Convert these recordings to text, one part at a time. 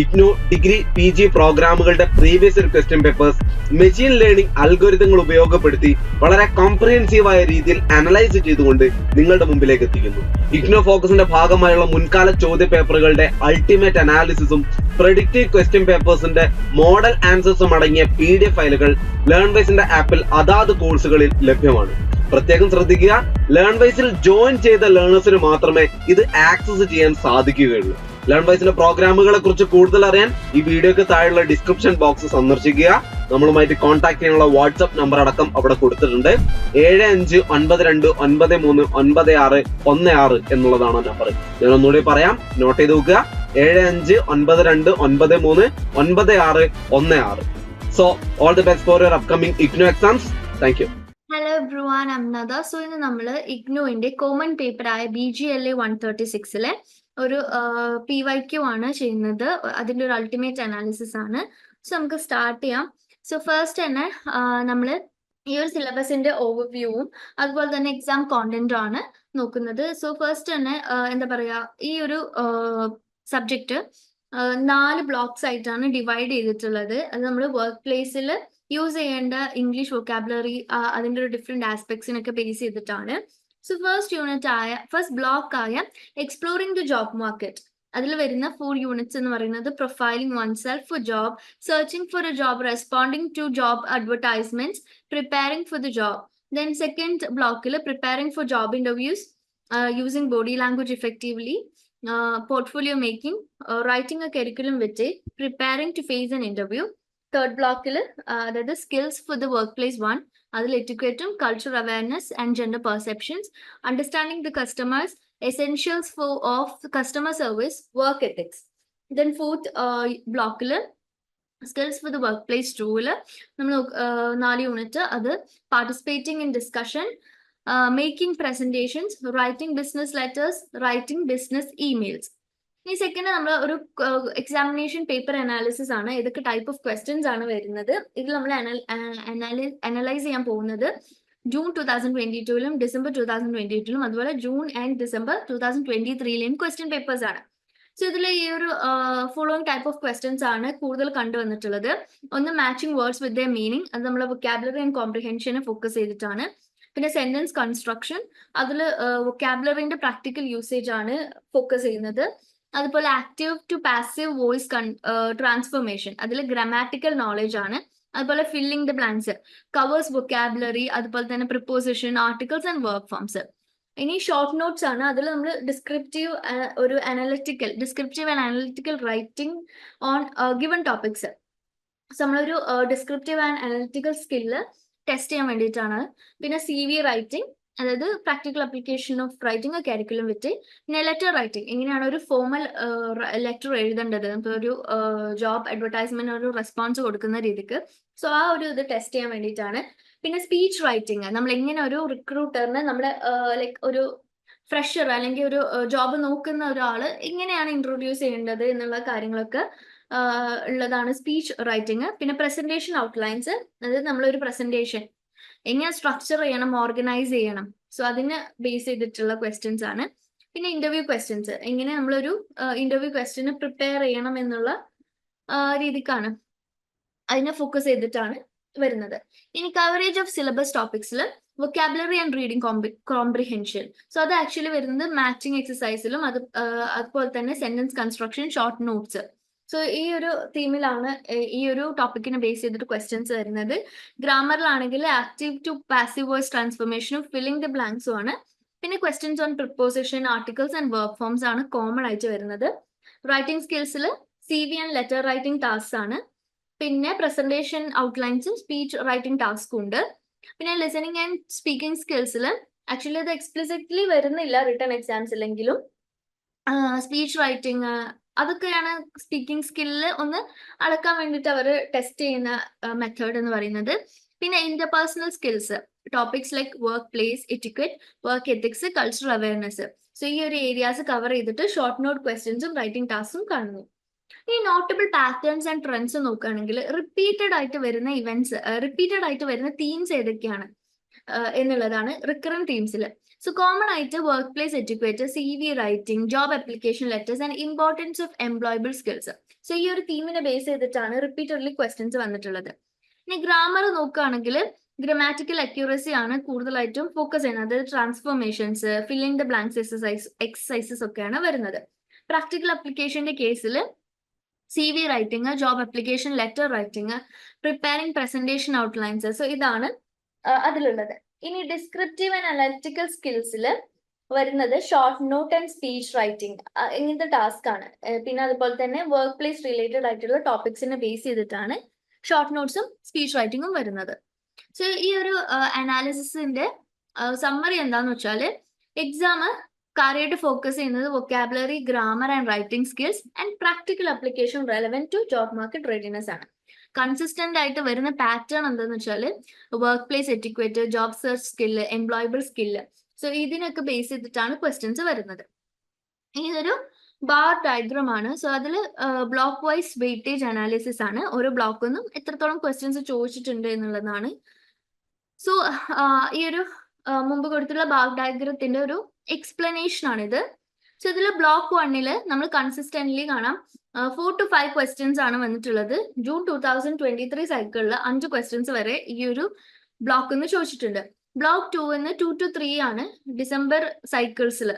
IGNOU degree P G പ്രോഗ്രാമുകളുടെ previous question papers machine learning അൽഗോരിതങ്ങൾ ഉപയോഗപ്പെടുത്തി വളരെ കോംപ്രിഹെൻസീവായ രീതിയിൽ അനലൈസ് ചെയ്തുകൊണ്ട് നിങ്ങളുടെ മുമ്പിലേക്ക് എത്തിക്കുന്നു. ഇഗ്നോ ഫോക്കസിന്റെ ഭാഗമായുള്ള മുൻകാല ചോദ്യ പേപ്പറുകളുടെ അൾട്ടിമേറ്റ് അനാലിസിസും പ്രഡിക്റ്റീവ് ക്വസ്റ്റ്യൻ പേപ്പേഴ്സിന്റെ മോഡൽ ആൻസേഴ്സും അടങ്ങിയ പി ഡി എഫ് ഫയലുകൾ ലേൺ വൈസിന്റെ ആപ്പിൽ അതാത് കോഴ്സുകളിൽ ലഭ്യമാണ്. പ്രത്യേകം ശ്രദ്ധിക്കുക ലേൺ വൈസിൽ ജോയിൻ ചെയ്ത ലേണേഴ്സിന് മാത്രമേ ഇത് ആക്സസ് ചെയ്യാൻ സാധിക്കുകയുള്ളൂ. ലേൺ വൈസിന്റെ പ്രോഗ്രാമുകളെ കുറിച്ച് കൂടുതൽ അറിയാൻ ഈ വീഡിയോക്ക് താഴെയുള്ള ഡിസ്ക്രിപ്ഷൻ ബോക്സ് സന്ദർശിക്കുക. നമ്മളുമായിട്ട് കോൺടാക്ട് ചെയ്യാനുള്ള വാട്സ്ആപ്പ് നമ്പർ അടക്കം അവിടെ കൊടുത്തിട്ടുണ്ട്. ഏഴ് അഞ്ച് ഒൻപത് രണ്ട് ഒൻപത് മൂന്ന് ഒൻപത് ആറ് ഒന്ന് ആറ് എന്നുള്ളതാണ് നമ്പർ ഞാൻ ഒന്നുകൂടി പറയാം. നോട്ട് ചെയ്ത് നോക്കുക ഏഴ് അഞ്ച് ഒൻപത് രണ്ട് ഒൻപത് മൂന്ന് ഒൻപത് ആറ് ഒന്ന് ആറ്. So all the best for your upcoming IGNOU exams thank you hello everyone അംനദ so ഇന്ന് നമ്മൾ ഇഗ്നോയിന്റെ common പേപ്പറായ B G L A one thirty സിക്സിലെ ഒരു പി വൈ ക്യു ആണ് ചെയ്യുന്നത്. അതിന്റെ ഒരു അൾട്ടിമേറ്റ് അനാലിസിസ് ആണ്. സോ നമുക്ക് സ്റ്റാർട്ട് ചെയ്യാം. സോ ഫസ്റ്റ് തന്നെ നമ്മൾ ഈ ഒരു സിലബസിന്റെ ഓവർവ്യൂവും അതുപോലെ തന്നെ എക്സാം കോണ്ടന്റും ആണ് നോക്കുന്നത്. സോ ഫസ്റ്റ് തന്നെ എന്താ പറയാ ഈ ഒരു സബ്ജക്റ്റ് നാല് ബ്ലോക്സ് ആയിട്ടാണ് ഡിവൈഡ് ചെയ്തിട്ടുള്ളത്. അത് നമ്മൾ വർക്ക് പ്ലേസിൽ യൂസ് ചെയ്യേണ്ട ഇംഗ്ലീഷ് വൊക്കാബുലറി അതിന്റെ ഒരു ഡിഫറെന്റ് ആസ്പെക്ട്സിനൊക്കെ ബേസ് ചെയ്തിട്ടാണ്. സോ ഫസ്റ്റ് യൂണിറ്റ് ആയ ഫസ്റ്റ് ബ്ലോക്ക് ആയ എക്സ്പ്ലോറിംഗ് ദ ജോബ് മാർക്കറ്റ് അതിൽ വരുന്ന ഫോർ യൂണിറ്റ്സ് എന്ന് പറയുന്നത് profiling oneself for job searching for a job responding to job advertisements preparing for the job then second ബ്ലോക്കിൽ preparing for job interviews using body language effectively portfolio making writing a curriculum vitae preparing to face an interview third ബ്ലോക്കിൽ അതായത് skills for the workplace one അതിൽ എറ്റിക്വേറ്റും culture awareness and gender perceptions understanding the customers essentials for of customer service work ethics then fourth uh, ബ്ലോക്കിൽ skills for the workplace tool നമ്മൾ നാല് unit അത് participating in discussion making presentations writing business letters writing business emails ഈ second നമ്മൾ ഒരു examination paper analysis ആണ്. ഏതൊക്കെ type of questions ആണ് വരുന്നത്. ഇത് നമ്മൾ അനലൈസ് ചെയ്യാൻ പോകുന്നത് ജൂൺ ടൂ തൗസൻഡ് ട്വന്റി ടുവിലും ഡിസംബർ ടൂ തൗസൻഡ് ട്വന്റി ടുവിലും അതുപോലെ June and December two thousand twenty ത്രീയിലെയും question papers ആണ്. സോ ഇതിൽ ഈ ഒരു ഫോളോയിങ് ടൈപ്പ് ഓഫ് ക്വസ്റ്റ്യൻസ് ആണ് കൂടുതൽ കണ്ടുവന്നിട്ടുള്ളത്. ഒന്ന് matching words with the meaning അത് നമ്മൾ വൊക്കാബുലറി ആൻഡ് കോംപ്രിഹെൻഷനെ ഫോക്കസ് ചെയ്തിട്ടാണ്. പിന്നെ സെന്റൻസ് കൺസ്ട്രക്ഷൻ അതിൽ വൊക്കാബുലറിന്റെ പ്രാക്ടിക്കൽ യൂസേജ് ആണ് ഫോക്കസ് ചെയ്യുന്നത്. അതുപോലെ active to passive voice transformation അതിൽ ഗ്രാമാറ്റിക്കൽ നോളജ് ആണ്. അതുപോലെ filling the plans covers vocabulary അതുപോലെ തന്നെ preposition articles and work forms ഇനി ഷോർട്ട് നോട്ട്സ് ആണ്. അതിൽ നമ്മൾ ഡിസ്ക്രിപ്റ്റീവ് ഒരു analytical descriptive and analytical writing on given topics so നമ്മളൊരു descriptive and analytical skill test ചെയ്യാൻ വേണ്ടിയിട്ടാണ്. പിന്നെ സി വി റൈറ്റിംഗ് അതായത് practical application of writing curriculum vitae പിന്നെ ലെറ്റർ റൈറ്റിംഗ് എങ്ങനെയാണ് ഒരു ഫോമൽ ലെറ്റർ എഴുതേണ്ടത്. ഇപ്പോൾ ഒരു ജോബ് അഡ്വർടൈസ്മെന്റ് ഒരു റെസ്പോൺസ് കൊടുക്കുന്ന രീതിക്ക്. സോ ആ ഒരു ഇത് ടെസ്റ്റ് ചെയ്യാൻ വേണ്ടിയിട്ടാണ്. പിന്നെ സ്പീച്ച് റൈറ്റിംഗ് നമ്മൾ എങ്ങനെ ഒരു റിക്രൂട്ടറിന് നമ്മുടെ ലൈക്ക് ഒരു ഫ്രഷർ അല്ലെങ്കിൽ ഒരു ജോബ് നോക്കുന്ന ഒരാൾ എങ്ങനെയാണ് ഇൻട്രൊഡ്യൂസ് ചെയ്യേണ്ടത് എന്നുള്ള കാര്യങ്ങളൊക്കെ ഉള്ളതാണ് സ്പീച്ച് റൈറ്റിംഗ് പിന്നെ പ്രസന്റേഷൻ ഔട്ട്ലൈൻസ് അതായത് നമ്മളൊരു പ്രസന്റേഷൻ എങ്ങനെ സ്ട്രക്ചർ ചെയ്യണം ഓർഗനൈസ് ചെയ്യണം. സോ അതിന് ബേസ് ചെയ്തിട്ടുള്ള ക്വസ്റ്റ്യൻസ് ആണ്. പിന്നെ ഇന്റർവ്യൂ ക്വസ്റ്റ്യൻസ് എങ്ങനെ നമ്മളൊരു ഇന്റർവ്യൂ ക്വസ്റ്റ്യന് പ്രിപ്പയർ ചെയ്യണം എന്നുള്ള രീതിക്കാണ് അതിനെ ഫോക്കസ് ചെയ്തിട്ടാണ് വരുന്നത്. ഇനി coverage of syllabus ടോപ്പിക്സിൽ vocabulary and reading comprehension so അത് ആക്ച്വലി വരുന്നത് മാച്ചിങ് എക്സസൈസിലും അത് അതുപോലെ തന്നെ sentence construction short notes so ഈ ഒരു തീമിലാണ് ഈ ഒരു ടോപ്പിക്കിനെ ബേസ് ചെയ്തിട്ട് ക്വസ്റ്റ്യൻസ് വരുന്നത്. ഗ്രാമറിലാണെങ്കിൽ ആക്റ്റീവ് ടു പാസീവ് വോയിസ് ട്രാൻസ്ഫോർമേഷനും ഫില്ലിംഗ് ദി ബ്ലാങ്ക്സും ആണ്. പിന്നെ questions on preposition articles and work forms ആണ് കോമൺ ആയിട്ട് വരുന്നത്. Writing സ്കിൽസിൽ C V and letter writing task ആണ്. പിന്നെ പ്രസന്റേഷൻ ഔട്ട്ലൈൻസും സ്പീച്ച് റൈറ്റിംഗ് ടാസ്കും ഉണ്ട്. പിന്നെ ലിസണിങ് ആൻഡ് സ്പീക്കിംഗ് സ്കിൽസിൽ ആക്ച്വലി അത് എക്സ്പ്ലിസിറ്റ്ലി വരുന്നില്ല റിട്ടേൺ എക്സാംസ് ഇല്ലെങ്കിലും. സ്പീച്ച് റൈറ്റിംഗ് അതൊക്കെയാണ് സ്പീക്കിംഗ് സ്കില്ല് ഒന്ന് അളക്കാൻ വേണ്ടിയിട്ട് അവർ ടെസ്റ്റ് ചെയ്യുന്ന മെത്തേഡ് എന്ന് പറയുന്നത്. പിന്നെ interpersonal skills topics like workplace etiquette work ethics cultural awareness so ഈ ഒരു ഏരിയാസ് കവർ ചെയ്തിട്ട് ഷോർട്ട് നോട്ട് ക്വസ്റ്റ്യൻസും റൈറ്റിംഗ് ടാസ്കും കാണുന്നു. ഈ നോട്ടബിൾ പാറ്റേൺസ് ആൻഡ് ട്രെൻഡ്സ് നോക്കുകയാണെങ്കിൽ റിപ്പീറ്റഡ് ആയിട്ട് വരുന്ന ഇവന്റ്സ് റിപ്പീറ്റഡ് ആയിട്ട് വരുന്ന തീംസ് ഏതൊക്കെയാണ്? എന്നുള്ളതാണ് റിക്കറന്റ് തീംസിൽ സോ കോമൺ ആയിട്ട് workplace educate C V writing job application letters and importance of employable skills so ഈ ഒരു തീമിനെ ബേസ് ചെയ്തിട്ടാണ് റിപ്പീറ്റഡ്ലി ക്വസ്റ്റ്യൻസ് വന്നിട്ടുള്ളത്. ഇനി ഗ്രാമർ നോക്കുകയാണെങ്കിൽ ഗ്രമാറ്റിക്കൽ അക്യൂറസി ആണ് കൂടുതലായിട്ടും ഫോക്കസ് ചെയ്യുന്നത്. അതായത് transformations filling the blanks exercise exercises ഒക്കെയാണ് വരുന്നത്. പ്രാക്ടിക്കൽ അപ്ലിക്കേഷന്റെ കേസിൽ C V writing job application letter writing preparing presentation outlines so ഇതാണ് അതിലുള്ളത്. ഇനി ഡിസ്ക്രിപ്റ്റീവ് ആൻഡ് അനലിറ്റിക്കൽ സ്കിൽസിൽ വരുന്നത് short note and speech writing ഇങ്ങനത്തെ ടാസ്ക് ആണ്. പിന്നെ അതുപോലെ തന്നെ വർക്ക് പ്ലേസ് റിലേറ്റഡ് ആയിട്ടുള്ള ടോപ്പിക്സിനെ ബേസ് ചെയ്തിട്ടാണ് ഷോർട്ട് നോട്ട്സും സ്പീച്ച് റൈറ്റിംഗും വരുന്നത്. സോ ഈ ഒരു അനാലിസിന്റെ സമ്മറി എന്താന്ന് വെച്ചാൽ എക്സാം കാര്യമായിട്ട് ഫോക്കസ് ചെയ്യുന്നത് vocabulary grammar and writing skills and practical application relevant to job market readiness ആണ്. കൺസിസ്റ്റന്റ് ആയിട്ട് വരുന്ന പാറ്റേൺ എന്താന്ന് വെച്ചാൽ workplace etiquette job search skill employable skill so ഇതിനൊക്കെ ബേസ് ചെയ്തിട്ടാണ് ക്വസ്റ്റ്യൻസ് വരുന്നത്. ഇതൊരു ബാർ ഡയഗ്രാം ആണ്. സോ അതിൽ ബ്ലോക്ക് വൈസ് വെയിറ്റേജ് അനാലിസിസ് ആണ്. ഓരോ ബ്ലോക്കിൽ നിന്നും എത്രത്തോളം ക്വസ്റ്റ്യൻസ് ചോദിച്ചിട്ടുണ്ട് എന്നുള്ളതാണ്. സോ ഈ ഒരു മുമ്പ് കൊടുത്തുള്ള ബാർ ഡയഗ്രത്തിന്റെ ഒരു എക്സ്പ്ലനേഷൻ ആണിത്. സോ ഇതിൽ ബ്ലോക്ക് വണ്ണിൽ നമ്മൾ കൺസിസ്റ്റന്റ്ലി കാണാം. ഫോർ ടു ഫൈവ് ക്വസ്റ്റ്യൻസ് ആണ് വന്നിട്ടുള്ളത്. June two thousand twenty three സൈക്കിളിൽ അഞ്ച് ക്വസ്റ്റ്യൻസ് വരെ ഈ ഒരു ബ്ലോക്ക് എന്ന് ചോദിച്ചിട്ടുണ്ട്. ബ്ലോക്ക് ടു എന്ന് ടു ടു ത്രീ ആണ് ഡിസംബർ സൈക്കിൾസിൽ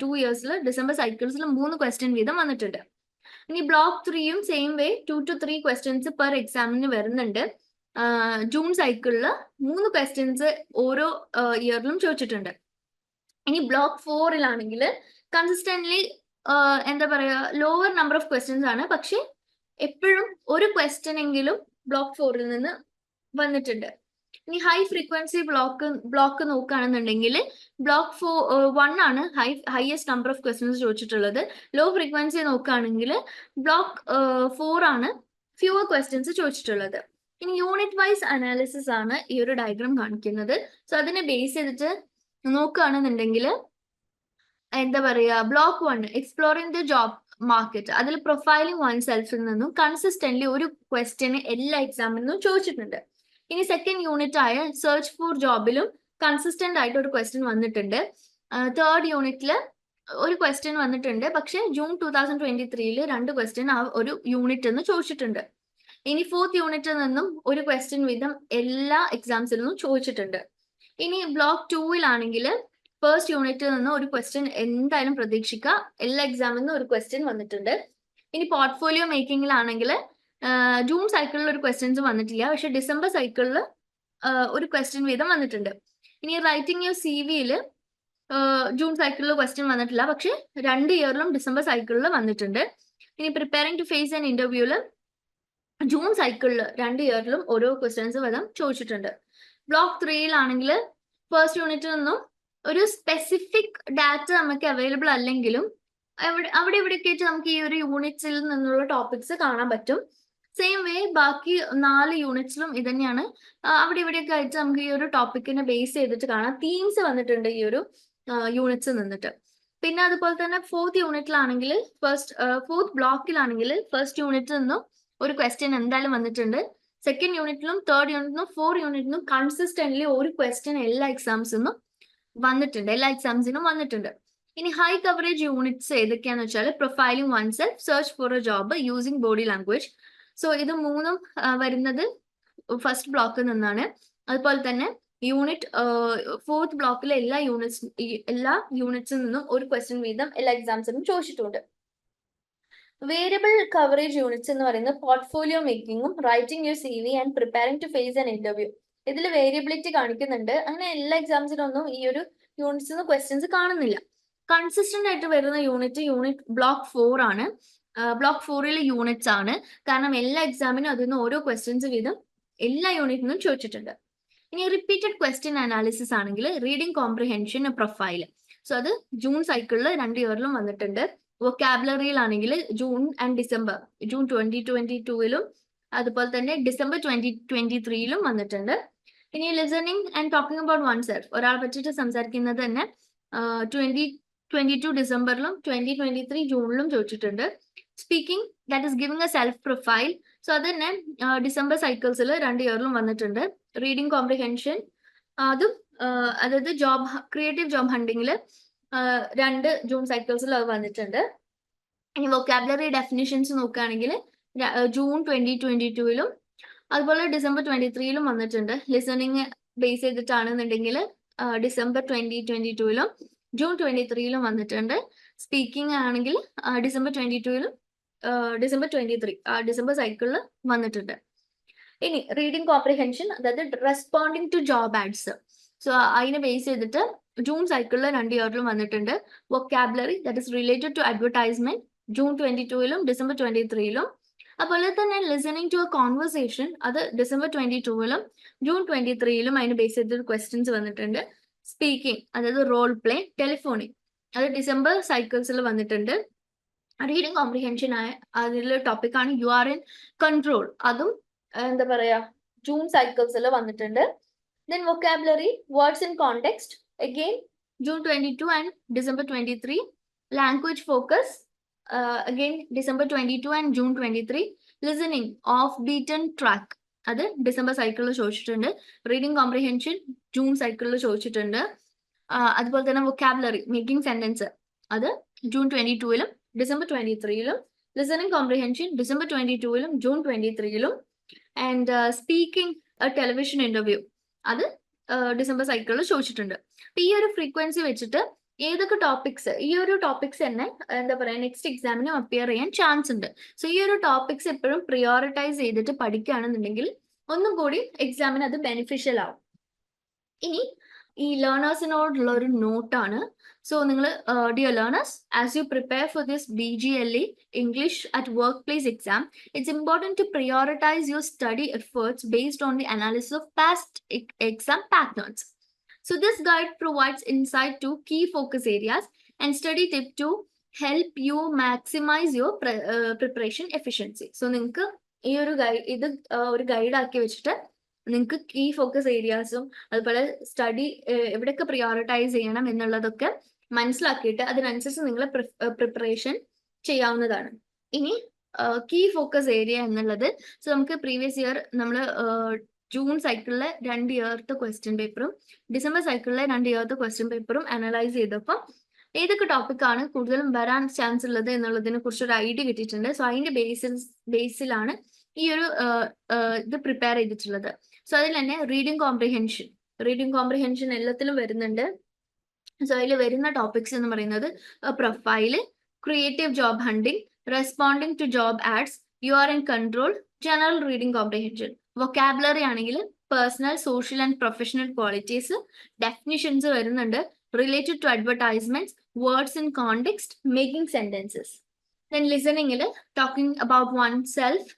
ടു ഇയേഴ്സിൽ ഡിസംബർ സൈക്കിൾസിൽ മൂന്ന് ക്വസ്റ്റ്യൻ വീതം വന്നിട്ടുണ്ട്. ഇനി ബ്ലോക്ക് ത്രീയും same way two to three questions per എക്സാമിന് വരുന്നുണ്ട്. ജൂൺ സൈക്കിളിൽ മൂന്ന് ക്വസ്റ്റ്യൻസ് ഓരോ ഇയറിലും ചോദിച്ചിട്ടുണ്ട്. ഇനി ബ്ലോക്ക് ഫോറിലാണെങ്കിൽ കൺസിസ്റ്റന്റ്ലി എന്താ പറയുക ലോവർ നമ്പർ ഓഫ് ക്വസ്റ്റ്യൻസ് ആണ്. പക്ഷെ എപ്പോഴും ഒരു ക്വസ്റ്റ്യൻ എങ്കിലും ബ്ലോക്ക് ഫോറിൽ നിന്ന് വന്നിട്ടുണ്ട്. ഇനി ഹൈ ഫ്രീക്വൻസി ബ്ലോക്ക് ബ്ലോക്ക് നോക്കുകയാണെന്നുണ്ടെങ്കിൽ ബ്ലോക്ക് ഫോ വൺ ആണ് high highest number of questions ചോദിച്ചിട്ടുള്ളത്. ലോ ഫ്രീക്വൻസി നോക്കുകയാണെങ്കിൽ ബ്ലോക്ക് ഫോർ ആണ് ഫ്യൂവർ ക്വസ്റ്റ്യൻസ് ചോദിച്ചിട്ടുള്ളത്. ഇനി യൂണിറ്റ് വൈസ് അനാലിസിസ് ആണ് ഈ ഒരു ഡയഗ്രാം കാണിക്കുന്നത്. സോ അതിനെ ബേസ് ചെയ്തിട്ട് നോക്കുകയാണെന്നുണ്ടെങ്കിൽ എന്താ പറയാ block one exploring the job market അതിൽ പ്രൊഫൈലിംഗ് വൺ സെൽഫിൽ നിന്നും കൺസിസ്റ്റന്റ്ലി ഒരു ക്വസ്റ്റ്യന് എല്ലാ എക്സാമിൽ നിന്നും ചോദിച്ചിട്ടുണ്ട്. ഇനി സെക്കൻഡ് യൂണിറ്റ് ആയ സെർച്ച് ഫോർ ജോബിലും കൺസിസ്റ്റന്റ് ആയിട്ട് ഒരു ക്വസ്റ്റ്യൻ വന്നിട്ടുണ്ട്. തേർഡ് യൂണിറ്റിൽ ഒരു ക്വസ്റ്റ്യൻ വന്നിട്ടുണ്ട്. പക്ഷെ ജൂൺ ടൂ തൗസൻഡ് ട്വന്റി ത്രീയിൽ രണ്ട് ക്വസ്റ്റ്യൻ ആ ഒരു യൂണിറ്റ് എന്ന് ചോദിച്ചിട്ടുണ്ട്. ഇനി ഫോർത്ത് യൂണിറ്റിൽ നിന്നും ഒരു ക്വസ്റ്റ്യൻ വീതം എല്ലാ എക്സാംസിൽ നിന്നും ചോദിച്ചിട്ടുണ്ട്. ഇനി ബ്ലോക്ക് ടൂവിലാണെങ്കിൽ ഫസ്റ്റ് യൂണിറ്റിൽ നിന്ന് ഒരു ക്വസ്റ്റ്യൻ എന്തായാലും പ്രതീക്ഷിക്കുക എല്ലാ എക്സാമിൽ നിന്നും ഒരു ക്വസ്റ്റ്യൻ വന്നിട്ടുണ്ട്. ഇനി പോർട്ട്ഫോളിയോ മേക്കിങ്ങിലാണെങ്കിൽ ജൂൺ സൈക്കിളിൽ ഒരു ക്വസ്റ്റ്യൻസ് വന്നിട്ടില്ല. പക്ഷെ ഡിസംബർ സൈക്കിളിൽ ഒരു ക്വസ്റ്റ്യൻ വീതം വന്നിട്ടുണ്ട്. ഇനി റൈറ്റിംഗ് യു സി വിയിൽ ജൂൺ സൈക്കിളിൽ ക്വസ്റ്റ്യൻ വന്നിട്ടില്ല. പക്ഷെ രണ്ട് ഇയറിലും ഡിസംബർ സൈക്കിളിൽ വന്നിട്ടുണ്ട്. ഇനി പ്രിപ്പയറിംഗ് ടു ഫേസ് ആൻ ഇന്റർവ്യൂവിൽ ജൂൺ സൈക്കിളിൽ രണ്ട് ഇയറിലും ഓരോ ക്വസ്റ്റ്യൻസ് വീതം ചോദിച്ചിട്ടുണ്ട്. ബ്ലോക്ക് ത്രീയിലാണെങ്കിൽ ഫസ്റ്റ് യൂണിറ്റിൽ നിന്നും ഒരു സ്പെസിഫിക് ഡാറ്റ നമുക്ക് അവൈലബിൾ അല്ലെങ്കിലും അവിടെ ഇവിടെയൊക്കെ ആയിട്ട് നമുക്ക് ഈ ഒരു യൂണിറ്റ്സിൽ നിന്നുള്ള ടോപ്പിക്സ് കാണാൻ പറ്റും. സെയിം വേ ബാക്കി നാല് യൂണിറ്റ്സിലും ഇത് തന്നെയാണ്. അവിടെ ഇവിടെയൊക്കെ ആയിട്ട് നമുക്ക് ഈ ഒരു ടോപ്പിക്കിനെ ബേസ് ചെയ്തിട്ട് കാണാം. തീംസ് വന്നിട്ടുണ്ട് ഈ ഒരു യൂണിറ്റ്സ് നിന്നിട്ട്. പിന്നെ അതുപോലെ തന്നെ ഫോർത്ത് യൂണിറ്റിലാണെങ്കിൽ ഫസ്റ്റ് ഫോർത്ത് ബ്ലോക്കിലാണെങ്കിൽ ഫസ്റ്റ് യൂണിറ്റിൽ നിന്നും ഒരു ക്വസ്റ്റ്യൻ എന്തായാലും വന്നിട്ടുണ്ട്. സെക്കൻഡ് യൂണിറ്റിലും തേർഡ് യൂണിറ്റിലും ഫോർ യൂണിറ്റിലും കൺസിസ്റ്റന്റ്ലി ഒരു ക്വസ്റ്റ്യൻ എല്ലാ എക്സാംസിനും വന്നിട്ടുണ്ട്. എല്ലാ എക്സാംസിനും വന്നിട്ടുണ്ട്. ഇനി ഹൈ കവറേജ് യൂണിറ്റ്സ് ഏതൊക്കെയാന്ന് വെച്ചാൽ profiling oneself search for a job using body language so ഇത് മൂന്നും വരുന്നത് ഫസ്റ്റ് ബ്ലോക്കിൽ നിന്നാണ്. അതുപോലെ തന്നെ യൂണിറ്റ് ഫോർത്ത് ബ്ലോക്കിലെ എല്ലാ യൂണിറ്റ്സ് എല്ലാ യൂണിറ്റ്സിൽ നിന്നും ഒരു ക്വസ്റ്റ്യൻ വീതം എല്ലാ എക്സാംസിനും ചോദിച്ചിട്ടുണ്ട്. വേരിയബിൾ കവറേജ് യൂണിറ്റ്സ് എന്ന് പറയുന്നത് portfolio മേക്കിങ്ങും writing your C V and preparing to face an interview ഇതിൽ വേരിയബിലിറ്റി കാണിക്കുന്നുണ്ട്. അങ്ങനെ എല്ലാ എക്സാംസിനൊന്നും ഈ ഒരു യൂണിറ്റ്സ് നിന്ന് ക്വസ്റ്റ്യൻസ് കാണുന്നില്ല. കൺസിസ്റ്റന്റ് ആയിട്ട് വരുന്ന യൂണിറ്റ് യൂണിറ്റ് ബ്ലോക്ക് ഫോർ ആണ്. ബ്ലോക്ക് ഫോറിലെ യൂണിറ്റ്സ് ആണ്. കാരണം എല്ലാ എക്സാമിനും അതിൽ നിന്ന് ഓരോ ക്വസ്റ്റ്യൻസ് വീതം എല്ലാ യൂണിറ്റിൽ നിന്നും ചോദിച്ചിട്ടുണ്ട്. ഇനി റിപ്പീറ്റഡ് ക്വസ്റ്റ്യൻ അനാലിസിസ് ആണെങ്കിൽ റീഡിംഗ് കോംപ്രിഹെൻഷൻ പ്രൊഫൈൽ സോ അത് ജൂൺ സൈക്കിളിൽ രണ്ട് ഇയറിലും വന്നിട്ടുണ്ട്. വൊക്കാബുലറിയിലാണെങ്കിൽ June and December June twenty twenty ടൂവിലും അതുപോലെ തന്നെ ഡിസംബർ ട്വന്റി ട്വന്റി ത്രീയിലും വന്നിട്ടുണ്ട്. ഇനി listening and talking about oneself ഒരാളെ പറ്റിയിട്ട് സംസാരിക്കുന്നത് തന്നെ ട്വന്റി ട്വന്റി ടു ഡിസംബറിലും ട്വന്റി ട്വന്റി ത്രീ ജൂണിലും ചോദിച്ചിട്ടുണ്ട്. Speaking that is giving a self profile so അത് തന്നെ ഡിസംബർ സൈക്കിൾസിൽ രണ്ട് ഇയറിലും വന്നിട്ടുണ്ട്. റീഡിംഗ് കോംപ്രിഹെൻഷൻ അതും അതായത് ജോബ് ക്രിയേറ്റീവ് ജോബ് ഹണ്ടിങ്ങിൽ രണ്ട് ജൂൺ സൈക്കിൾസിൽ അത് വന്നിട്ടുണ്ട്. ഇനി വൊക്കാബുലറി ഡെഫിനിഷൻസ് നോക്കുകയാണെങ്കിൽ ജൂൺ ട്വന്റി ട്വന്റി ടൂയിലും അതുപോലെ ഡിസംബർ ട്വന്റി ത്രീയിലും വന്നിട്ടുണ്ട്. ലിസണിങ് ബേസ് ചെയ്തിട്ടാണെന്നുണ്ടെങ്കിൽ ഡിസംബർ ട്വന്റി ട്വന്റി ടൂയിലും ജൂൺ ട്വന്റി ത്രീയിലും വന്നിട്ടുണ്ട്. സ്പീക്കിംഗ് ആണെങ്കിൽ ഡിസംബർ ട്വന്റി ടൂയിലും ഡിസംബർ ട്വന്റി ത്രീ ഡിസംബർ സൈക്കിളിൽ വന്നിട്ടുണ്ട്. ഇനി റീഡിംഗ് കോംപ്രിഹെൻഷൻ അതായത് responding to job ads so അതിനെ ബേസ് ചെയ്തിട്ട് ജൂൺ സൈക്കിളിൽ രണ്ട് ഇയറിലും വന്നിട്ടുണ്ട്. Vocabulary that is related to advertisement June twenty ടൂയിലും December twenty ത്രീയിലും അതുപോലെ തന്നെ ലിസണിങ് ടു എ കോൺവെർസേഷൻ അത് ഡിസംബർ ട്വന്റി ടൂവിലും ജൂൺ ട്വന്റി ത്രീയിലും അതിന് ബേസ് ചെയ്തിട്ട് ക്വസ്റ്റ്യൻസ് വന്നിട്ടുണ്ട്. സ്പീക്കിംഗ് അതായത് റോൾ പ്ലേ ടെലിഫോണിംഗ് അത് ഡിസംബർ സൈക്കിൾസിൽ വന്നിട്ടുണ്ട്. റീഡിംഗ് കോംപ്രിഹെൻഷൻ ആയ അതിലുള്ള ടോപ്പിക്കാണ് യു ആർ ഇൻ കൺട്രോൾ അതും എന്താ പറയാ ജൂൺ സൈക്കിൾസിൽ വന്നിട്ടുണ്ട്. In context again June twenty two and December twenty three language focus again December twenty two and June twenty three listening off beaten track അത് December സൈക്കിളിൽ ചോദിച്ചിട്ടുണ്ട്. റീഡിംഗ് കോംപ്രിഹെൻഷൻ ജൂൺ സൈക്കിളിൽ ചോദിച്ചിട്ടുണ്ട്. അതുപോലെ തന്നെ വൊക്കാബുലറി മേക്കിംഗ് സെന്റൻസ് അത് June twenty ടൂവിലും December twenty ത്രീയിലും ലിസണിംഗ് കോംപ്രിഹെൻഷൻ ഡിസംബർ ട്വന്റി ടൂവിലും ജൂൺ ട്വന്റി ത്രീയിലും ആൻഡ് സ്പീക്കിംഗ് ടെലിവിഷൻ ഇന്റർവ്യൂ അത് ഡിസംബർ സൈക്കിളിൽ ചോദിച്ചിട്ടുണ്ട്. അപ്പൊ ഈ ഒരു ഫ്രീക്വൻസി വെച്ചിട്ട് ഏതൊക്കെ ടോപ്പിക്സ് ഈ ഒരു ടോപ്പിക്സ് തന്നെ എന്താ പറയാ നെക്സ്റ്റ് എക്സാമിനും അപ്പിയർ ചെയ്യാൻ ചാൻസ് ഉണ്ട്. സോ ഈ ഒരു ടോപ്പിക്സ് എപ്പോഴും പ്രിയോറിറ്റൈസ് ചെയ്തിട്ട് പഠിക്കുകയാണെന്നുണ്ടെങ്കിൽ ഒന്നും കൂടി എക്സാമിന് അത് ബെനിഫിഷ്യൽ ആവും. ഇനി ഈ ലേണേഴ്സിനോടുള്ള ഒരു നോട്ടാണ് സോ നിങ്ങൾ dear learners as you prepare for this B G L E English at workplace exam important to prioritize your study efforts based on the analysis of past e- exam patterns. So, this guide provides insight focus areas and study tip to help you maximize your pre- uh, preparation efficiency. So, നിങ്ങൾക്ക് ഈ ഒരു guide ഇത് ഒരു guide ആക്കി വെച്ചിട്ട് നിങ്ങൾക്ക് key focus ഏരിയാസും അതുപോലെ study എവിടെയൊക്കെ പ്രിയോറിറ്റൈസ് ചെയ്യണം എന്നുള്ളതൊക്കെ മനസ്സിലാക്കിയിട്ട് അതിനനുസരിച്ച് നിങ്ങൾ പ്രിപ്പറേഷൻ ചെയ്യാവുന്നതാണ്. ഇനി കീ ഫോക്കസ് ഏരിയ എന്നുള്ളത് സോ നമുക്ക് പ്രീവിയസ് ഇയർ നമ്മൾ ജൂൺ സൈക്കിളിലെ രണ്ട് ഇയർത്തെ ക്വസ്റ്റ്യൻ പേപ്പറും ഡിസംബർ സൈക്കിളിലെ രണ്ട് ഇയർത്തെ ക്വസ്റ്റ്യൻ പേപ്പറും അനലൈസ് ചെയ്തപ്പോൾ ഏതൊക്കെ ടോപ്പിക്കാണ് കൂടുതലും വരാൻ ചാൻസ് ഉള്ളത് എന്നുള്ളതിനെ കുറിച്ച് ഒരു ഐഡിയ കിട്ടിയിട്ടുണ്ട് സോ അതിന്റെ ബേസിൽ ബേസിലാണ് ഈ ഒരു ഇത് പ്രിപ്പയർ ചെയ്തിട്ടുള്ളത്. സോ അതിൽ തന്നെ റീഡിങ് കോംപ്രിഹെൻഷൻ റീഡിങ് കോംപ്രിഹെൻഷൻ എല്ലാത്തിലും വരുന്നുണ്ട്. സോ അതിൽ വരുന്ന ടോപ്പിക്സ് എന്ന് പറയുന്നത് profile creative job hunting responding to job ads you are in control general reading comprehension vocabulary ആണെങ്കിൽ personal social and professional qualities definitions വരുന്നുണ്ട്. Related to advertisements words in context making sentences then ലിസണിങ്ങിൽ talking about oneself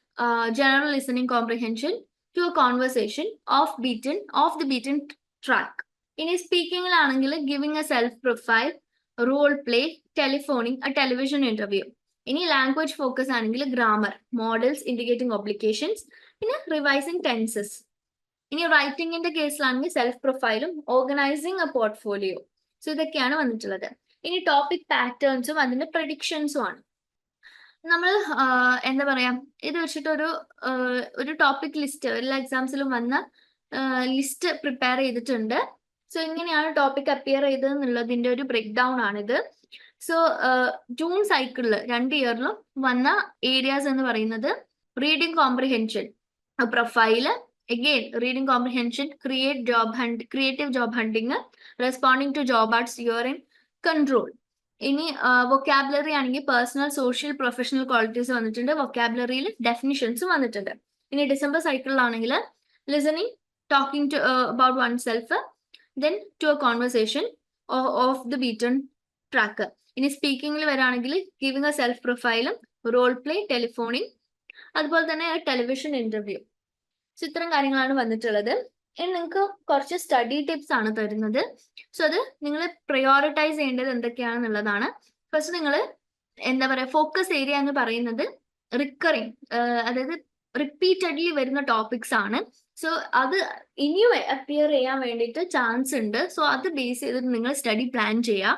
general listening comprehension to a conversation off beaten off the beaten track ഇനി സ്പീക്കിംഗിലാണെങ്കിൽ giving a self profile role play telephoning a television interview ഇനി language focus ആണെങ്കിൽ grammar models indicating obligations പിന്നെ revising tenses ഇനി റൈറ്റിംഗിന്റെ കേസിലാണെങ്കിൽ self പ്രൊഫൈലും organising a portfolio so ഇതൊക്കെയാണ് വന്നിട്ടുള്ളത്. ഇനി ടോപ്പിക് പാറ്റേൺസും അതിന്റെ പ്രഡിക്ഷൻസും ആണ്. നമ്മൾ എന്താ പറയാ ഇത് വെച്ചിട്ട് ഒരു ഒരു ടോപ്പിക് ലിസ്റ്റ് എല്ലാ എക്സാംസിലും വന്ന ലിസ്റ്റ് പ്രിപ്പയർ ചെയ്തിട്ടുണ്ട്. സോ ഇങ്ങനെയാണ് ടോപ്പിക് അപ്പിയർ ചെയ്തത് എന്നുള്ളതിന്റെ ഒരു ബ്രേക്ക് ഡൗൺ ആണിത് സോ ജൂൺ സൈക്കിളിൽ രണ്ട് ഇയറിലും വന്ന ഏരിയാസ് എന്ന് പറയുന്നത് reading comprehension profile again reading comprehension create job hunt creative job hunting responding to job ads you're in control. ഇനി വൊക്കാബുലറി ആണെങ്കിൽ പേഴ്സണൽ സോഷ്യൽ പ്രൊഫഷണൽ ക്വാളിറ്റീസ് വന്നിട്ടുണ്ട്. വൊക്കാബുലറിയിൽ ഡെഫിനിഷൻസും വന്നിട്ടുണ്ട്. ഇനി December സൈക്കിളിലാണെങ്കിൽ listening talking to about oneself then to a conversation of the beaten track ഇനി സ്പീക്കിംഗിൽ വരാണെങ്കിൽ ഗിവിംഗ് എ സെൽഫ് പ്രൊഫൈലും റോൾ പ്ലേ ടെലിഫോണിങ് അതുപോലെ തന്നെ ടെലിവിഷൻ ഇന്റർവ്യൂ സോ ഇത്തരം കാര്യങ്ങളാണ് വന്നിട്ടുള്ളത്. നിങ്ങൾക്ക് കുറച്ച് സ്റ്റഡി ടിപ്സ് ആണ് തരുന്നത്. സോ അത് നിങ്ങൾ പ്രയോറിറ്റൈസ് ചെയ്യേണ്ടത് എന്തൊക്കെയാണെന്നുള്ളതാണ്. ഫസ്റ്റ് നിങ്ങൾ എന്താ പറയുക ഫോക്കസ് ഏരിയ എന്ന് പറയുന്നത് റിക്കറിങ് അതായത് റിപ്പീറ്റഡ്ലി വരുന്ന ടോപ്പിക്സ് ആണ്. സോ അത് ഇനിയും അപ്പിയർ ചെയ്യാൻ വേണ്ടിയിട്ട് ചാൻസ് ഉണ്ട്. സോ അത് ബേസ് ചെയ്തിട്ട് നിങ്ങൾ സ്റ്റഡി പ്ലാൻ ചെയ്യുക.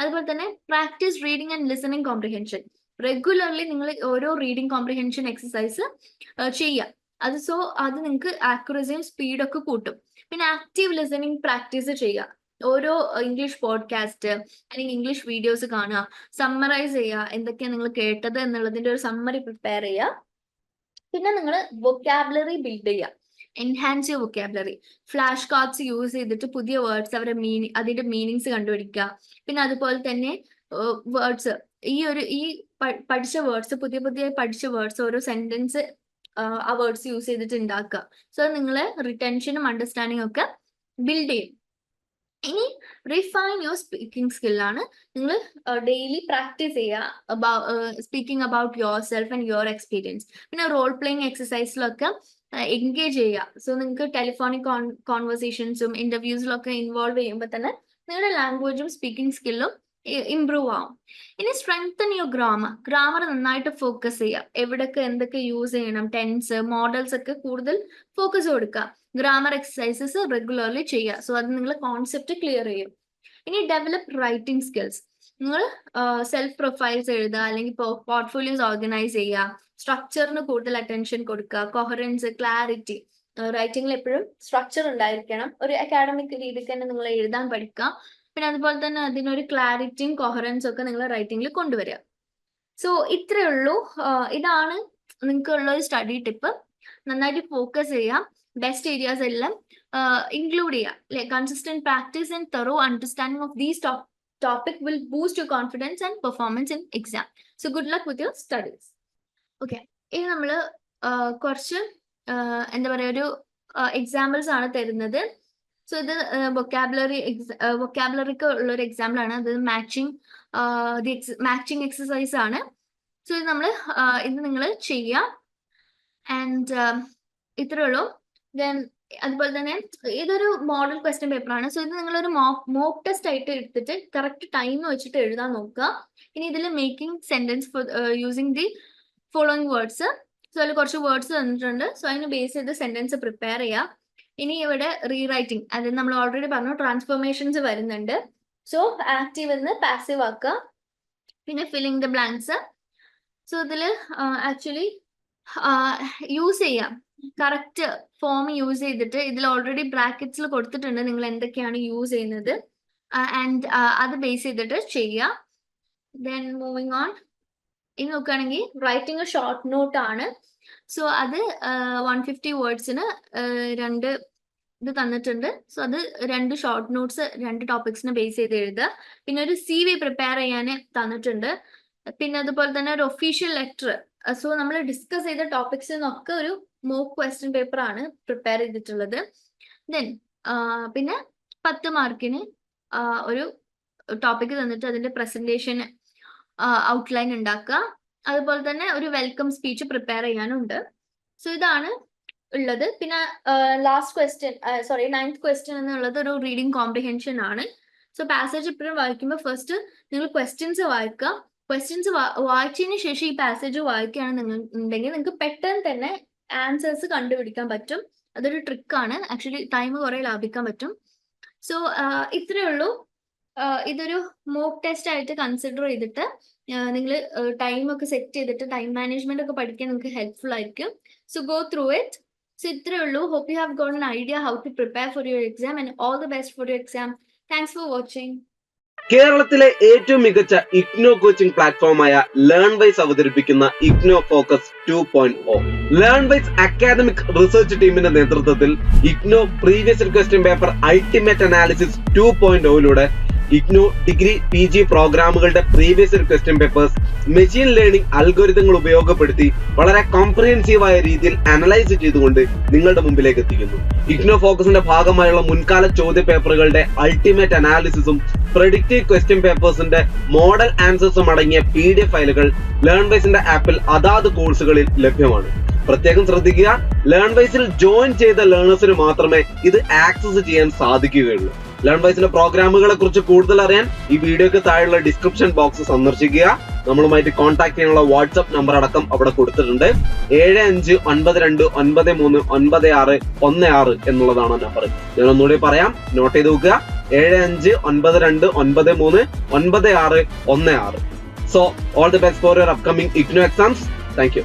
അതുപോലെ തന്നെ practice reading and listening comprehension regularly നിങ്ങൾ ഓരോ റീഡിങ് കോംപ്രിഹെൻഷൻ എക്സസൈസ് ചെയ്യുക. അത് സോ അത് നിങ്ങൾക്ക് ആക്യുറസിയും സ്പീഡൊക്കെ കൂട്ടും. പിന്നെ ആക്റ്റീവ് ലിസണിങ് പ്രാക്ടീസ് ചെയ്യുക. ഓരോ ഇംഗ്ലീഷ് പോഡ്കാസ്റ്റ് അല്ലെങ്കിൽ ഇംഗ്ലീഷ് വീഡിയോസ് കാണുക. സമ്മറൈസ് ചെയ്യുക. എന്തൊക്കെയാണ് നിങ്ങൾ കേട്ടത് എന്നുള്ളതിന്റെ ഒരു സമ്മറി പ്രിപ്പയർ ചെയ്യുക. പിന്നെ നിങ്ങൾ വൊക്കാബുലറി ബിൽഡ് ചെയ്യുക. എൻഹാൻസ് ചെയ്യുക വൊക്കാബുലറി ഫ്ലാഷ് കാർഡ്സ് യൂസ് ചെയ്തിട്ട് പുതിയ വേർഡ്സ് അവരുടെ മീനിങ് അതിന്റെ മീനിങ്സ് കണ്ടുപിടിക്കുക. പിന്നെ അതുപോലെ തന്നെ വേർഡ്സ് ഈ ഒരു ഈ പഠിച്ച വേർഡ്സ് പുതിയ പുതിയ പഠിച്ച വേർഡ്സ് ഓരോ സെന്റൻസ് ആ വേർഡ്സ് യൂസ് ചെയ്തിട്ട് ഉണ്ടാക്കുക സോ നിങ്ങൾ റിട്ടൻഷനും അണ്ടർസ്റ്റാൻഡിങ് ഒക്കെ ബിൽഡ് ചെയ്യും. ഇനി റിഫൈൻ യുവർ സ്പീക്കിംഗ് സ്കില്ലാണ് നിങ്ങൾ ഡെയിലി പ്രാക്ടീസ് ചെയ്യുക speaking about yourself and your experience പിന്നെ റോൾ പ്ലേയിങ് എക്സസൈസിലൊക്കെ എൻഗേജ് ചെയ്യുക. സോ നിങ്ങൾക്ക് ടെലിഫോണിക് കോൺവെർസേഷൻസും ഇന്റർവ്യൂസിലൊക്കെ ഇൻവോൾവ് ചെയ്യുമ്പോൾ തന്നെ നിങ്ങളുടെ ലാംഗ്വേജും സ്പീക്കിംഗ് സ്കില്ലും ഇംപ്രൂവ് ആവും. ഇനി സ്ട്രെങ്തൻ യുവർ ഗ്രാമർ ഗ്രാമർ നന്നായിട്ട് ഫോക്കസ് ചെയ്യുക എവിടൊക്കെ എന്തൊക്കെ യൂസ് ചെയ്യണം ടെൻസ് മോഡൽസ് ഒക്കെ കൂടുതൽ ഫോക്കസ് കൊടുക്കുക. ഗ്രാമർ എക്സസൈസസ് റെഗുലർലി ചെയ്യുക. സോ അത് നിങ്ങൾ കോൺസെപ്റ്റ് ക്ലിയർ ചെയ്യും. ഇനി ഡെവലപ്പ് റൈറ്റിംഗ് സ്കിൽസ് നിങ്ങൾ സെൽഫ് പ്രൊഫൈൽസ് എഴുതുക അല്ലെങ്കിൽ പോർട്ട്ഫോളിയോസ് ഓർഗനൈസ് ചെയ്യുക. സ്ട്രക്ചറിന് കൂടുതൽ അറ്റൻഷൻ കൊടുക്കുക. കൊഹറൻസ് ക്ലാരിറ്റി റൈറ്റിംഗിൽ എപ്പോഴും സ്ട്രക്ചർ ഉണ്ടായിരിക്കണം. ഒരു അക്കാഡമിക് രീതിക്ക് തന്നെ നിങ്ങൾ എഴുതാൻ പഠിക്കുക. പിന്നെ അതുപോലെ തന്നെ അതിനൊരു ക്ലാരിറ്റിയും കൊഹറൻസും ഒക്കെ നിങ്ങൾ റൈറ്റിംഗിൽ കൊണ്ടുവരിക. സോ ഇത്രയേ ഉള്ളൂ. ഇതാണ് നിങ്ങൾക്ക് ഉള്ള ഒരു സ്റ്റഡി ടിപ്പ് നന്നായിട്ട് ഫോക്കസ് ചെയ്യാം ബെസ്റ്റ് ഏരിയാസ് എല്ലാം ഇൻക്ലൂഡ് ചെയ്യാം like consistent practice and thorough understanding of these topic will boost your confidence and performance in exam so good luck with your studies okay ഇനി നമ്മൾ കുറച്ച് എന്താ പറയുക ഒരു എക്സാമ്പിൾസ് ആണ് തരുന്നത്. സോ ഇത് വൊക്കാബുലറി വൊക്കാബുലറിക്ക് ഉള്ള ഒരു എക്സാമ്പിൾ ആണ്. അത് മാച്ചിങ് മാച്ചിങ് എക്സസൈസ് ആണ്. സോ ഇത് നമ്മൾ ഇത് നിങ്ങൾ ചെയ്യുക ആൻഡ് ഇത്രേ ഉള്ളൂ. ദെൻ അതുപോലെ തന്നെ ഇതൊരു മോഡൽ ക്വസ്റ്റ്യൻ പേപ്പർ ആണ്. സോ ഇത് നിങ്ങളൊരു മോക്ക് ടെസ്റ്റ് ആയിട്ട് എടുത്തിട്ട് കറക്റ്റ് ടൈം വെച്ചിട്ട് എഴുതാൻ നോക്കുക. ഇനി ഇതിൽ making sentence using the following words so അതിൽ കുറച്ച് വേർഡ്സ് തന്നിട്ടുണ്ട്. സോ അതിന് ബേസ് ചെയ്ത് സെന്റൻസ് പ്രിപ്പയർ ചെയ്യുക ഇനി ഇവിടെ റീറൈറ്റിംഗ് അതായത് നമ്മൾ ഓൾറെഡി പറഞ്ഞു ട്രാൻസ്ഫോർമേഷൻസ് വരുന്നുണ്ട്. സോ ആക്റ്റീവ് എന്ന് പാസീവ് ആക്കുക. പിന്നെ ഫില്ലിംഗ് ദ ബ്ലാങ്ക്സ് സോ ഇതിൽ ആക്ച്വലി യൂസ് ചെയ്യാം. കറക്റ്റ് ഫോം യൂസ് ചെയ്തിട്ട് ഇതിൽ ഓൾറെഡി ബ്രാക്കറ്റ്സിൽ കൊടുത്തിട്ടുണ്ട് നിങ്ങൾ എന്തൊക്കെയാണ് യൂസ് ചെയ്യുന്നത്. ആൻഡ് അത് ബേസ് ചെയ്തിട്ട് ചെയ്യുക ദെൻ മൂവിങ് ഓൺ ഇനി നോക്കുകയാണെങ്കിൽ റൈറ്റിംഗ് ഷോർട്ട് നോട്ട് ആണ്. സോ അത് വൺ ഫിഫ്റ്റി വേർഡ്സിന് രണ്ട് ഇത് തന്നിട്ടുണ്ട്. സോ അത് രണ്ട് ഷോർട്ട് നോട്ട്സ് രണ്ട് ടോപ്പിക്സിനെ ബേസ് ചെയ്ത് എഴുതുക. പിന്നെ ഒരു സി വി പ്രിപ്പയർ ചെയ്യാൻ തന്നിട്ടുണ്ട്. പിന്നെ അതുപോലെ തന്നെ ഒരു ഒഫീഷ്യൽ ലെറ്റർ സോ നമ്മൾ ഡിസ്കസ് ചെയ്ത ടോപ്പിക്സ് നിന്നൊക്കെ ഒരു മോക്ക് ക്വസ്റ്റ്യൻ പേപ്പർ ആണ് പ്രിപ്പയർ ചെയ്തിട്ടുള്ളത്. ദെൻ പിന്നെ പത്ത് മാർക്കിന് ഒരു ടോപ്പിക് തന്നിട്ട് അതിന്റെ പ്രസന്റേഷൻ ഔട്ട്ലൈൻ ഉണ്ടാക്കുക. അതുപോലെ തന്നെ ഒരു വെൽക്കം സ്പീച്ച് പ്രിപ്പയർ ചെയ്യാനുണ്ട്. സോ ഇതാണ് ഉള്ളത്. പിന്നെ last question sorry ninth question എന്നുള്ളത് ഒരു റീഡിംഗ് കോംപ്രിഹെൻഷൻ ആണ്. സോ പാസേജ് എപ്പോഴും വായിക്കുമ്പോൾ ഫസ്റ്റ് നിങ്ങൾ ക്വസ്റ്റ്യൻസ് വായിക്കുക. ക്വസ്റ്റ്യൻസ് വായിച്ചതിന് ശേഷം ഈ പാസേജ് വായിക്കുകയാണ് നിങ്ങൾ ഉണ്ടെങ്കിൽ നിങ്ങൾക്ക് പെട്ടെന്ന് തന്നെ ആൻസേഴ്സ് കണ്ടുപിടിക്കാൻ പറ്റും. അതൊരു ട്രിക്കാണ് ആക്ച്വലി ടൈം കുറെ ലാഭിക്കാൻ പറ്റും. സോ ഇത്രയേ ഉള്ളൂ. ഇതൊരു മോക്ക് ടെസ്റ്റ് ആയിട്ട് കൺസിഡർ ചെയ്തിട്ട് നിങ്ങൾ ടൈം ഒക്കെ സെറ്റ് ചെയ്തിട്ട് ടൈം മാനേജ്മെന്റ് ഒക്കെ പഠിക്കാൻ നിങ്ങൾക്ക് ഹെൽപ്ഫുൾ ആയിരിക്കും. So go through it so ഇത്രേ ഉള്ളൂ. Hope you have gone idea how to prepare for your exam and all the best for your exam thanks for watching കേരളത്തിലെ ഏറ്റവും മികച്ച ഇഗ്നോ കോച്ചിംഗ് പ്ലാറ്റ്ഫോമായ ലേൺ വൈസ് അവതരിപ്പിക്കുന്ന IGNOU focus two point O Learnwise academic research ടീമിന്റെ നേതൃത്വത്തിൽ IGNOU previous question paper ultimate analysis two point ഒയിലൂടെ IGNOU degree P G പ്രോഗ്രാമുകളുടെ previous question papers machine learning അൽഗോരിതങ്ങൾ ഉപയോഗപ്പെടുത്തി വളരെ കോംപ്രിഹെൻസീവായ രീതിയിൽ അനലൈസ് ചെയ്തുകൊണ്ട് നിങ്ങളുടെ മുമ്പിലേക്ക് എത്തിക്കുന്നു. ഇഗ്നോ ഫോക്കസിന്റെ ഭാഗമായുള്ള മുൻകാല ചോദ്യ പേപ്പറുകളുടെ അൾട്ടിമേറ്റ് അനാലിസിസും പ്രഡിക്റ്റീവ് ക്വസ്റ്റ്യൻ പേപ്പേഴ്സിന്റെ മോഡൽ ആൻസേഴ്സും അടങ്ങിയ പി ഡി എഫ് ഫയലുകൾ ലേൺ വൈസിന്റെ ആപ്പിൽ അതാത് കോഴ്സുകളിൽ ലഭ്യമാണ്. പ്രത്യേകം ശ്രദ്ധിക്കുക ലേൺ വൈസിൽ ജോയിൻ ചെയ്ത ലേണേഴ്സിന് മാത്രമേ ഇത് ആക്സസ് ചെയ്യാൻ സാധിക്കുകയുള്ളൂ. ലേൺ വൈസിന്റെ പ്രോഗ്രാമുകളെ കുറിച്ച് കൂടുതൽ അറിയാൻ ഈ വീഡിയോക്ക് താഴെയുള്ള ഡിസ്ക്രിപ്ഷൻ ബോക്സ് സന്ദർശിക്കുക. നമ്മളുമായിട്ട് കോൺടാക്ട് ചെയ്യാനുള്ള വാട്സ്ആപ്പ് നമ്പർ അടക്കം അവിടെ കൊടുത്തിട്ടുണ്ട്. ഏഴ് അഞ്ച് ഒൻപത് രണ്ട് ഒൻപത് മൂന്ന് ഒൻപത് ആറ് ഒന്ന് ആറ് എന്നുള്ളതാണ് നമ്പർ ഞാൻ ഒന്നുകൂടി പറയാം. നോട്ട് ചെയ്ത് നോക്കുക ഏഴ് അഞ്ച് ഒൻപത് രണ്ട് ഒൻപത് മൂന്ന് ഒൻപത് ആറ് ഒന്ന് ആറ്. So all the best for your upcoming IGNOU exams thank you